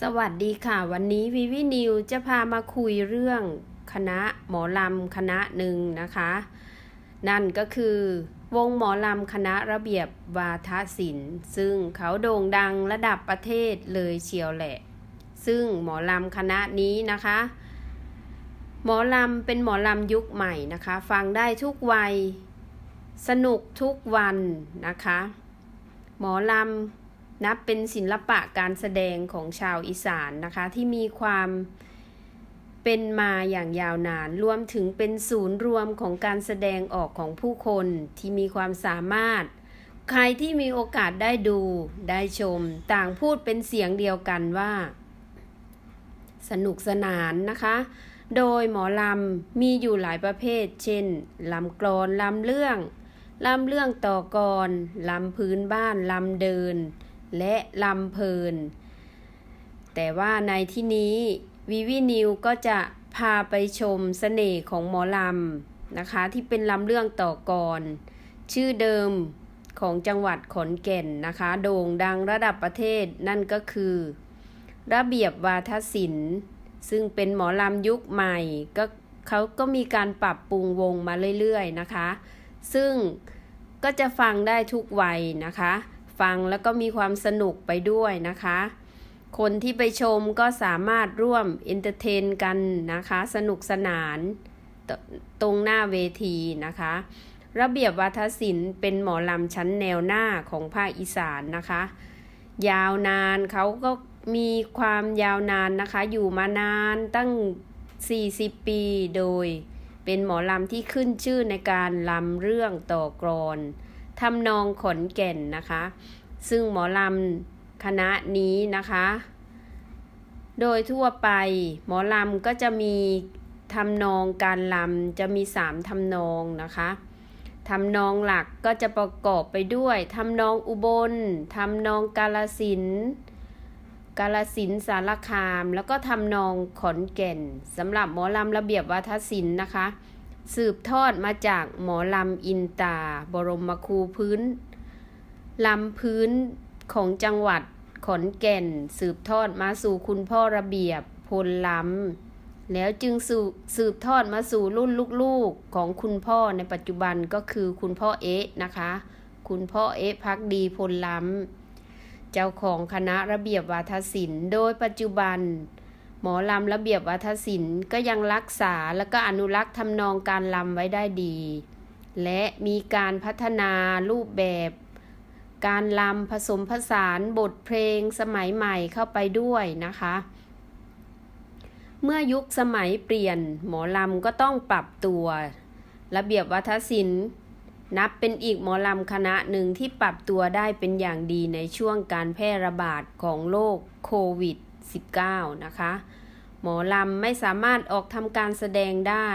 สวัสดีค่ะ วันนี้วิวินิวจะพามาคุยเรื่องคณะหมอลำคณะหนึ่งนะคะ นั่นก็คือ วงหมอลำคณะระเบียบวาทศิลป์ ซึ่งเขาโด่งดังระดับประเทศเลยเชียวแหละ ซึ่งหมอลำคณะนี้นะคะ หมอลำเป็นหมอลำยุคใหม่นะคะ ฟังได้ทุกวัยสนุกทุกวันนะคะ หมอลำ นับเป็นศิลปะการแสดงของชาวอีสานนะคะที่มีความเป็นมาอย่างยาวนาน รวมถึงเป็นศูนย์รวมของการแสดงออกของผู้คนที่มีความสามารถ ใครที่มีโอกาสได้ดูได้ชม ต่างพูดเป็นเสียงเดียวกันว่า สนุกสนานนะคะ โดยหมอลำมีอยู่หลายประเภท เช่นลำกรอนลำเรื่องลำเรื่องต่อกรลำพื้นบ้านลำเดิน และลำเพลิน แต่ว่าในที่นี้วิวินิวก็จะพาไปชมเสน่ห์ของหมอลำนะคะ ที่เป็นลำเรื่องต่อกรชื่อเดิมของจังหวัดขอนแก่นนะคะ โด่งดังระดับประเทศนั่นก็คือ ระเบียบวาทศิลป์ ซึ่งเป็นหมอลำยุคใหม่ก็เขาก็มีการปรับปรุงวงมาเรื่อยๆนะคะ ซึ่งก็จะฟังได้ทุกวัยนะคะ ฟังแล้วก็มีความสนุกไปด้วยนะคะ คนที่ไปชมก็สามารถร่วมเอนเตอร์เทนกันนะคะ สนุกสนานตตรงหน้าเวทีนะคะ ระเบียบวัฒศิลป์เป็นหมอลำชั้นแนวหน้าของภาคอีสานนะคะ ยาวนานเขาก็มีความยาวนานนะคะ อยู่มานานตั้ง 40 ปีโดยเป็นหมอลำที่ขึ้นชื่อในการลำเรื่องต่อกรอน ทำนองขอนแก่นนะคะ ซึ่งหมอลำคณะนี้นะคะ โดยทั่วไปหมอลำก็จะมีทำนองการลำจะมีสามทำนองนะคะทำนองหลักก็จะประกอบไปด้วยทำนองอุบลทำนองกาลสินกาลสินสารคาม แล้วก็ทำนองขอนแก่นสำหรับหมอลำระเบียบวัฒศิลป์นะคะ สืบทอดมาจากหมอลำอินตา บรมครูพื้นลำพื้นของจังหวัดขอนแก่น สืบทอดมาสู่คุณพ่อระเบียบพลล้ำแล้วจึงสืบสืบทอดมาสู่รุ่นลูกๆของคุณพ่อในปัจจุบันก็คือคุณพ่อเอ๊ะนะคะ คุณพ่อเอ๊ะพักดีพลล้ำเจ้าของคณะระเบียบวาทศิลป์ โดยปัจจุบัน หมอลำระเบียบวัฒศิลป์ก็ยังรักษาและก็อนุรักษ์ทำนองการลำไว้ได้ดี และมีการพัฒนารูปแบบ การลำผสมผสานบทเพลงสมัยใหม่เข้าไปด้วยนะคะ เมื่อยุคสมัยเปลี่ยนหมอลำก็ต้องปรับตัว ระเบียบวัฒศิลป์นับเป็นอีกหมอลำคณะหนึ่งที่ปรับตัวได้เป็นอย่างดีในช่วงการแพร่ระบาดของโรคโควิด -19 นะคะ หมอลำไม่สามารถออกทำการแสดงได้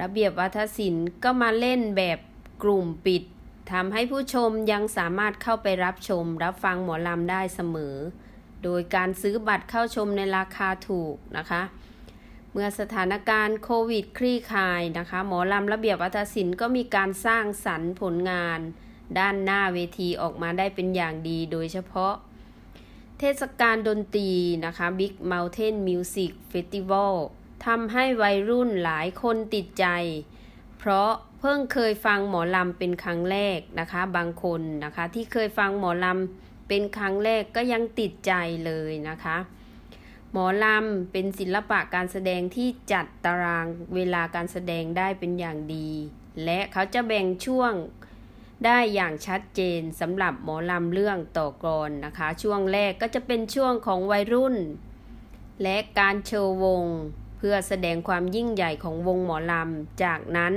ระเบียบวัฒศิลป์ก็มาเล่นแบบกลุ่มปิดทำให้ผู้ชมยังสามารถเข้าไปรับชม รับฟังหมอลำได้เสมอ โดยการซื้อบัตรเข้าชมในราคาถูกนะคะ เมื่อสถานการณ์โควิดคลี่คลายนะคะ หมอลำระเบียบวัฒศิลป์ก็มีการสร้างสรรค์ผลงาน ด้านหน้าเวทีออกมาได้เป็นอย่างดี โดยเฉพาะ เทศกาลดนตรีนะคะ Big Mountain Music Festival ทำให้วัยรุ่นหลายคนติดใจ เพราะเพิ่งเคยฟังหมอลำเป็นครั้งแรกนะคะ บางคนนะคะที่เคยฟังหมอลำเป็นครั้งแรกก็ยังติดใจเลยนะคะ หมอลำเป็นศิลปะการแสดงที่จัดตารางเวลาการแสดงได้เป็นอย่างดี และเขาจะแบ่งช่วง ได้อย่างชัดเจนสำหรับหมอลำเรื่องต่อกรนะคะ ช่วงแรกก็จะเป็นช่วงของวัยรุ่น และการโชว์วง เพื่อแสดงความยิ่งใหญ่ของวงหมอลำ จากนั้น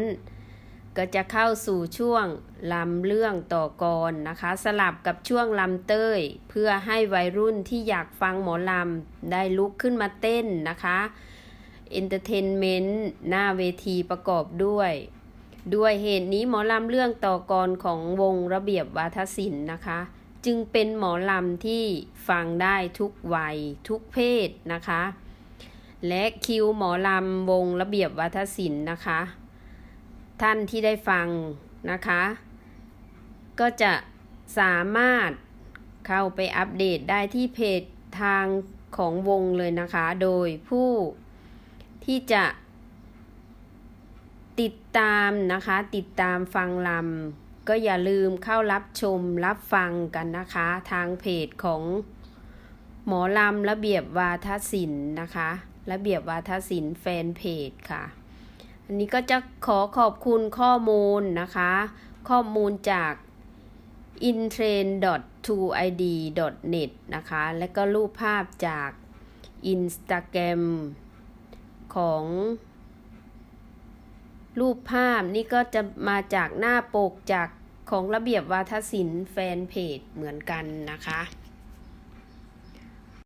ก็จะเข้าสู่ช่วงลำเรื่องต่อกรนะคะ สลับกับช่วงลำเต้ย เพื่อให้วัยรุ่นที่อยากฟังหมอลำ ได้ลุกขึ้นมาเต้นนะคะเอนเตอร์เทนเมนต์หน้าเวทีประกอบด้วย ด้วยเหตุนี้หมอลำเรื่องต่อกรของวงระเบียบวาทศิลป์นะคะ จึงเป็นหมอลำที่ฟังได้ทุกวัยทุกเพศนะคะ และคิวหมอลำวงระเบียบวัฒศิลป์นะคะ ท่านที่ได้ฟังนะคะ ก็จะสามารถเข้าไปอัปเดตได้ที่เพจทางของวงเลยนะคะ โดยผู้ที่จะ ติดตามนะคะ ติดตามฟังลำก็อย่าลืมเข้ารับชมรับฟังกันนะคะ ทางเพจของหมอลำระเบียบวาทศิลป์นะคะ ระเบียบวาทศิลป์แฟนเพจค่ะ อันนี้ก็จะขอขอบคุณข้อมูลนะคะ ข้อมูลจาก intrain.2id.net นะคะ และก็รูปภาพจาก Instagram ของ รูปภาพนี่ก็จะมาจากหน้าปกจากของระเบียบวาทศิลป์แฟนเพจเหมือนกันนะคะ